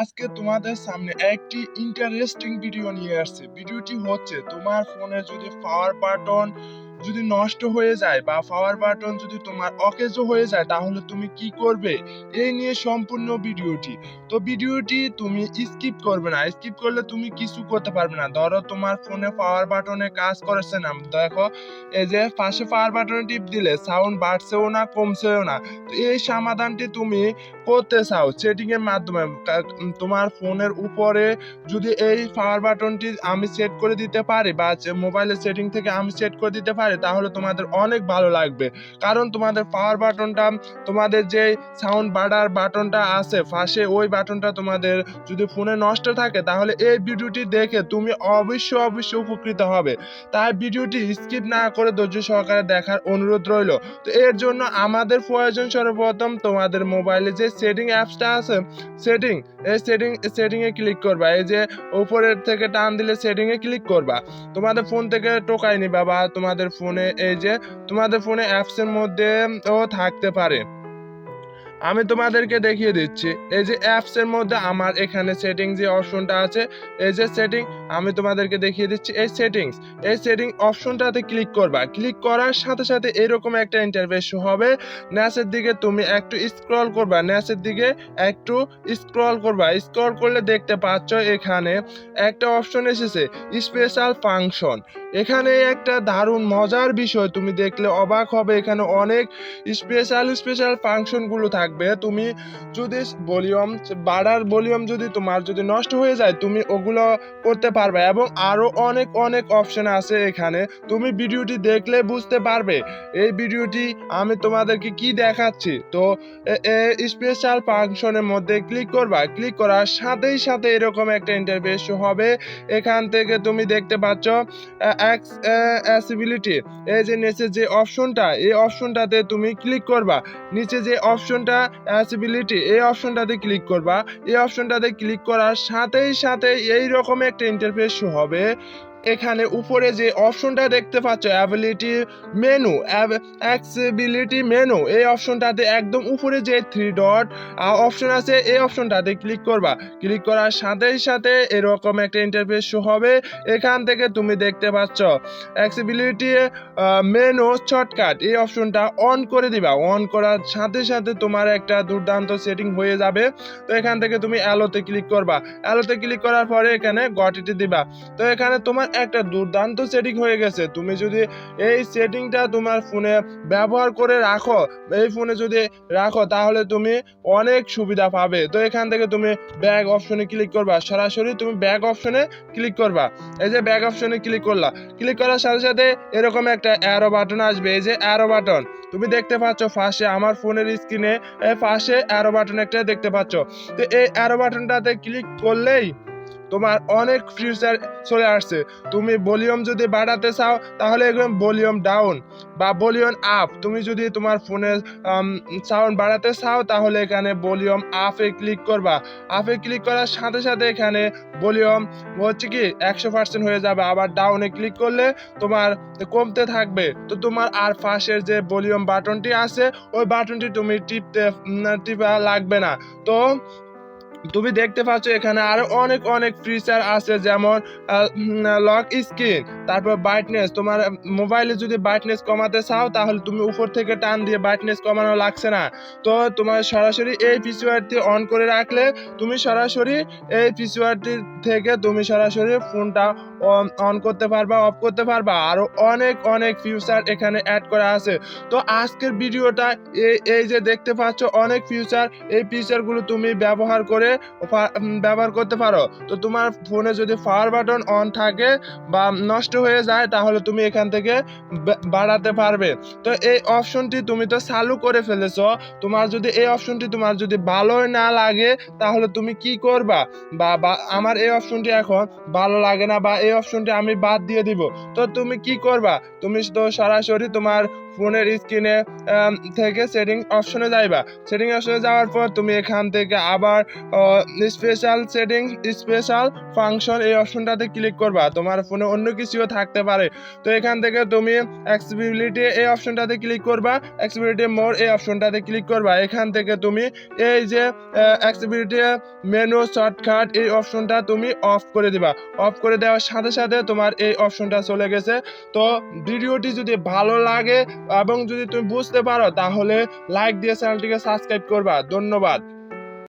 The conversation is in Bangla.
আজকে তোমাদের সামনে একটি ইন্টারেস্টিং ভিডিও নিয়ে আসছে। ভিডিওটি হচ্ছে, তোমার ফোনে যদি পাওয়ার বাটন যদি নষ্ট হয়ে যায় বা পাওয়ার বাটন যদি তোমার অকেজো হয়ে যায়, তাহলে তুমি কি করবে? এই নিয়ে সম্পূর্ণ ভিডিওটি। তো ভিডিওটি তুমি স্কিপ করবে না। স্কিপ করলে তুমি কিছু করতে পারবে না। ধরো তোমার ফোনে পাওয়ার বাটনে কাজ করেছে না। দেখো, এই যে পাশে পাওয়ার বাটনে টিপ দিলে সাউন্ড বাড়ছেও না, কমছেও না। তো এই সমাধানটি তুমি করতে চাও সেটিং এর মাধ্যমে। তোমার ফোনের উপরে যদি এই পাওয়ার বাটনটি আমি সেট করে দিতে পারি বা মোবাইলের সেটিং থেকে আমি সেট করে দিতে পারি তাহলে তোমাদের অনেক ভালো লাগবে। কারণ তোমাদের পাওয়ার বাটনটা তোমাদের যে সাউন্ড বাড়ার বাটনটা আছে, পাশে ওই বাটনটা তোমাদের যদি ফোনে নষ্ট থাকে, তাহলে এই ভিডিওটি দেখে তুমি অবশ্যই অবশ্যই উপকৃত হবে। তাই ভিডিওটি স্কিপ না করে ধৈর্য সহকারে দেখার অনুরোধ রইল। তো এর জন্য আমাদের প্রয়োজন সর্বপ্রথম তোমাদের মোবাইলে যে সেটিং অ্যাপসটা আছে সেটিং এই সেটিং সেটিং এ ক্লিক করবা। এই যে উপরের থেকে টান দিলে সেটিং এ ক্লিক করবা। তোমাদের ফোন থেকে টোকাই নিবা বা তোমাদের ফোনে এই যে তোমাদের ফোনে অ্যাপসের মধ্যেও থাকতে পারে। আমি তোমাদেরকে দেখিয়ে দিচ্ছি। এই যে অ্যাপস এর মধ্যে আমার এখানে সেটিং যে অপশনটা আছে, এই যে সেটিং আমি তোমাদেরকে দেখিয়ে দিচ্ছি এই সেটিংস এই সেটিং অপশনটাতে ক্লিক করবা। ক্লিক করার সাথে সাথে এরকম একটা ইন্টারফেস হবে। ন্যাসের দিকে তুমি একটু স্ক্রল করবা। ন্যাসের দিকে একটু স্ক্রল করবা। স্ক্রল করলে দেখতে পাচ্ছ এখানে একটা অপশন এসেছে স্পেশাল ফাংশন এখানে একটা দারুণ মজার বিষয়, তুমি দেখলে অবাক হবে। এখানে অনেক স্পেশাল স্পেশাল ফাংশনগুলো থাকবে। তুমি যদি ভলিউম, বাড়ার ভলিউম যদি তোমার যদি নষ্ট হয়ে যায়, তুমি ওগুলো করতে পারবে এবং আরও অনেক অনেক অপশন আছে এখানে। তুমি ভিডিওটি দেখলে বুঝতে পারবে। এই ভিডিওটি আমি তোমাদেরকে কি দেখাচ্ছি? তো স্পেশাল ফাংশনের মধ্যে ক্লিক করবা। ক্লিক করার সাথেই সাথে এরকম একটা ইন্টারফেস হবে। এখান থেকে তুমি দেখতে পাচ্ছ অ্যাক্সেসিবিলিটি এই যে নিচে যে অপশনটা এই অপশনটাতে তুমি ক্লিক করবা। নিচে যে অপশনটা অ্যাক্সেসিবিলিটি এই অপশনটাতে ক্লিক করবা। এই অপশনটাতে ক্লিক করার সাথেই সাথে এই রকম একটা ইন্টারফেস হবে। এখানে উপরে যে অপশনটা দেখতে পাচ্ছ অ্যাবিলিটি মেনু অ্যাক্সেবিলিটি মেনু এই অপশনটাতে একদম উপরে যে থ্রি ডট অপশন আছে, এই অপশনটাতে ক্লিক করবা। ক্লিক করার সাথেই সাথে এরকম একটা ইন্টারফেস শো হবে। এখান থেকে তুমি দেখতে পাচ্ছ অ্যাক্সেবিলিটি মেনু শর্টকাট এই অপশনটা অন করে দিবা। অন করার সাথে সাথে তোমার একটা দুর্দান্ত সেটিং হয়ে যাবে। তো এখান থেকে তুমি অ্যালোতে ক্লিক করবা। অ্যালোতে ক্লিক করার পরে এখানে গটিতে দিবা। তো এখানে তোমার একটা দুর্দান্ত সেটিং হয়ে গেছে। তুমি যদি এই সেটিংটা তোমার ফোনে ব্যবহার করে রাখো, এই ফোনে যদি রাখো, তাহলে তুমি অনেক সুবিধা পাবে। তো এখান থেকে তুমি ব্যাগ অপশনে ক্লিক করবা। সরাসরি তুমি ব্যাগ অপশনে ক্লিক করবা। এই যে ব্যাগ অপশনে ক্লিক করলা। ক্লিক করার সাথে সাথে এরকম একটা অ্যারো বাটন আসবে। এই যে অ্যারো বাটন তুমি দেখতে পাচ্ছ পাশে আমার ফোনের স্ক্রিনে পাশে অ্যারো বাটন একটা দেখতে পাচ্ছ। তো এই অ্যারো বাটনটাতে ক্লিক করলেই তোমার অনেক ফিউচার চলে আসছে। তুমি ভলিউম যদি বাড়াতে চাও, তাহলে এরকম ভলিউম ডাউন বা ভলিউম আপ তুমি যদি তোমার ফোনের সাউন্ড বাড়াতে চাও, তাহলে এখানে ভলিউম আপে ক্লিক করবা। আপে ক্লিক করার সাথে সাথে এখানে ভলিউম হচ্ছে কি, একশো পার্সেন্ট হয়ে যাবে। আবার ডাউনে ক্লিক করলে তোমার কমতে থাকবে। তো তোমার আর পাশের যে ভলিউম বাটনটি আছে, ওই বাটনটি তুমি টিপতে টিপা লাগবে না। তো তুমি দেখতে পাচ্ছ এখানে আরও অনেক অনেক ফিচার আছে, যেমন লক স্ক্রিন তারপর ব্রাইটনেস তোমার মোবাইলে যদি ব্রাইটনেস কমাতে চাও, তাহলে তুমি উপর থেকে টান দিয়ে ব্রাইটনেস কমানো লাগছে না। তো তোমার সরাসরি এই ফিচারটি অন করে রাখলে, তুমি সরাসরি এই ফিচারটি থেকে তুমি সরাসরি ফোনটা অন করতে পারবা অফ করতে পারবা। আরও অনেক অনেক ফিচার এখানে অ্যাড করা আছে। তো আজকের ভিডিওটা এই যে দেখতে পাচ্ছ, অনেক ফিচার এই ফিচারগুলো তুমি ব্যবহার করে ব্যবহার করতে পারো। তো তোমার ফোনে যদি পাওয়ার বাটন অন থাকে বা নষ্ট হয়ে যায়, তাহলে তুমি এখান থেকে বাড়াতে পারবে। তো এই অপশনটি তুমি তো চালু করে ফেলেছ। তোমার যদি, এই অপশনটি তোমার যদি ভালোই না লাগে, তাহলে তুমি কি করবা? বা- আমার এই অপশনটি এখন ভালো লাগে না, বা, এই অপশনটি আমি বাদ দিয়ে দিব। তো তুমি কি করবা? তুমি তো সরাসরি তোমার ফোনের স্ক্রিনে থেকে সেটিং অপশনে যাইবা। সেটিং অপশনে যাওয়ার পর তুমি এখান থেকে আবার স্পেশাল সেটিং স্পেশাল ফাংশন এই অপশনটাতে ক্লিক করবা। তোমার ফোনে অন্য কিছুও থাকতে পারে। তো এখান থেকে তুমি অ্যাক্সিবিলিটি এই অপশনটাতে ক্লিক করবা। অ্যাক্সেসিবিলিটি মোর এই অপশনটাতে ক্লিক করবা। এখান থেকে তুমি এই যে অ্যাক্সিবিলিটি মেনু শর্টকাট এই অপশনটা তুমি অফ করে দিবা। অফ করে দেওয়ার সাথে সাথে তোমার এই অপশনটা চলে গেছে। তো ভিডিওটি যদি ভালো লাগে এবং যদি তুমি বুঝতে পারো তাহলে লাইক দিয়ে চ্যানেলটিকে সাবস্ক্রাইব করবা। ধন্যবাদ।